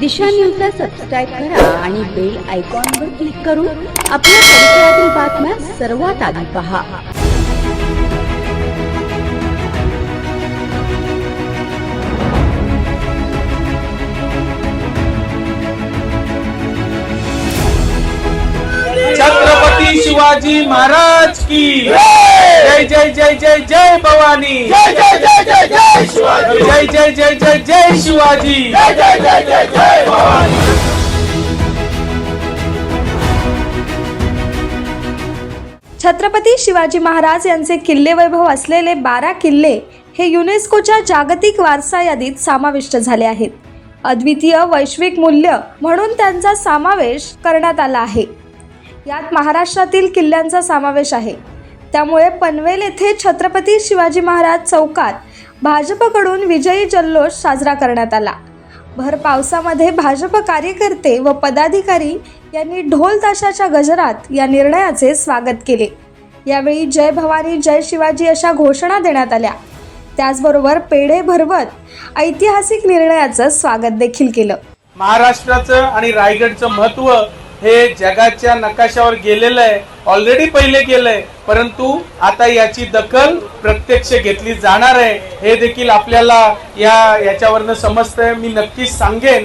दिशा न्यूजला सबस्क्राईब करा आणि बेल आयकॉनवर क्लिक करून आपल्या परिसरातील बातम्या सर्वात आधी पहा. छत्रपती शिवाजी महाराज की जय जय जय जय जय भवानी जय जय जय जय जय शिवाजी जय जय जय जय जय शिवाजी जय जय जय जय जय भवानी छत्रपती शिवाजी महाराज यांचे किल्ले वैभव असलेले बारा किल्ले हे युनेस्कोच्या जागतिक वारसा यादीत समाविष्ट झाले आहेत अद्वितीय वैश्विक मूल्य म्हणून त्यांचा समावेश करण्यात आला आहे यात महाराष्ट्रातील किल्ल्यांचा समावेश आहे त्यामुळे पनवेल येथे छत्रपती शिवाजी महाराज चौकात भाजपकडून विजयी जल्लोष साजरा करण्यात आला. भर पावसामध्ये भाजप कार्यकर्ते व पदाधिकारी यांनी ढोल ताशाच्या गजरात या निर्णयाचे स्वागत केले. यावेळी जय भवानी जय शिवाजी अशा घोषणा देण्यात आल्या. त्याचबरोबर पेढे भरवत ऐतिहासिक निर्णयाचं स्वागत देखील केलं. महाराष्ट्राचं आणि रायगडचं महत्त्व हे जगाच्या नकाशावर गेलेलं आहे. ऑलरेडी पहिले गेलंय. परंतु आता याची दखल प्रत्यक्ष घेतली जाणार आहे. हे देखील आपल्याला या याच्यावरनं समजतंय. मी नक्कीच सांगेन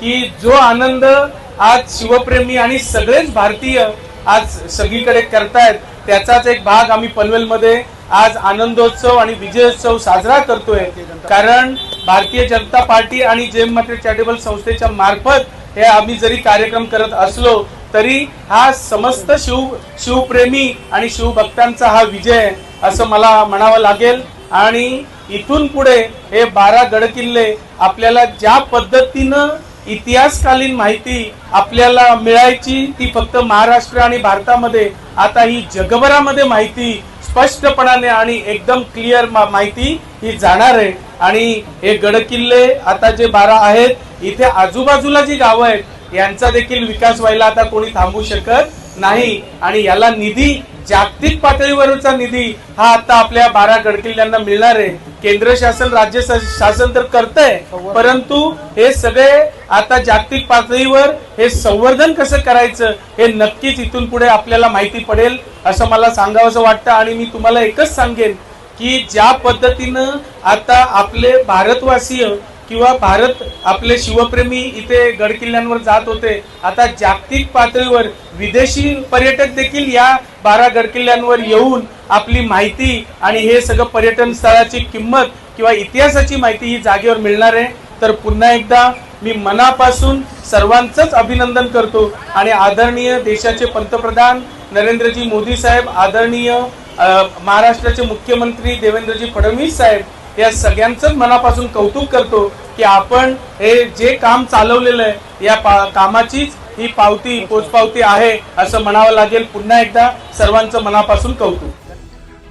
की जो आनंद आज शिवप्रेमी आणि सगळेच भारतीय आज सगळीकडे करतायत त्याचाच एक भाग आम्ही पनवेलमध्ये आज आनंदोत्सव आणि विजयोत्सव साजरा करतोय. कारण भारतीय जनता पार्टी आणि जेम मात्र चॅरिटेबल संस्थेच्या मार्फत हे आम्ही जरी कार्यक्रम करत असलो तरी हा समस्त शिव शिवप्रेमी आणि शिवभक्तांचा हा विजय असं मला म्हणावं लागेल. आणि इथून पुढे हे बारा गडकिल्ले आपल्याला ज्या पद्धतीनं इतिहासकालीन माहिती आपल्याला मिळायची ती फक्त महाराष्ट्र आणि भारतामध्ये आता ही जगभरामध्ये माहिती स्पष्टपणाने आणि एकदम क्लिअर माहिती ही जाणार आहे. आणि हे गडकिल्ले आता जे बारा आहेत इथे आजूबाजूला जी गावं आहेत यांचा देखील विकास व्हायला आता कोणी थांबू शकत नाही. आणि याला निधी जागतिक पातळीवरचा निधी हा आता आपल्या बारा गडकिल्ल्यांना मिळणार आहे. केंद्र शासन राज्य शासन तर करतंय परंतु हे सगळे आता जागतिक पातळीवर हे संवर्धन कसं करायचं हे नक्कीच इथून पुढे आपल्याला माहिती पडेल असं मला सांगावंसं वाटतं. आणि मी तुम्हाला एकच सांगेन की ज्या पद्धतीनं आता आपले भारतवासीय किंवा भारत आपले शिवप्रेमी इथे गडकिल्ल्यांवर जात होते आता जागतिक पातळीवर विदेशी पर्यटक देखील या बारा गडकिल्ल्यांवर येऊन आपली माहिती आणि हे सगळं पर्यटन स्थळाची किंमत किंवा इतिहासाची माहिती ही जागेवर मिळणार आहे. तर पुन्हा एकदा मी मनापासून सर्वांचंच अभिनंदन करतो आणि आदरणीय देशाचे पंतप्रधान नरेंद्रजी मोदी साहेब आदरणीय महाराष्ट्राचे मुख्यमंत्री देवेंद्रजी फडणवीस साहेब या सगळ्यांचंच मनापासून कौतुक करतो की आपण हे जे काम चालवलेलं आहे या पा- कामाचीच ही पावती पोचपावती आहे असं म्हणावं लागेल. पुन्हा एकदा सर्वांचं मनापासून कौतुक.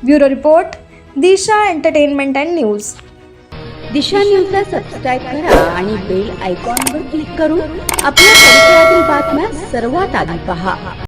Bureau report Disha entertainment and news. Disha न्यूजला सबस्क्राईब करा आणि बेल आयकॉनवर क्लिक करून आपल्या परिसरातील बातम्या सर्वात आधी पहा.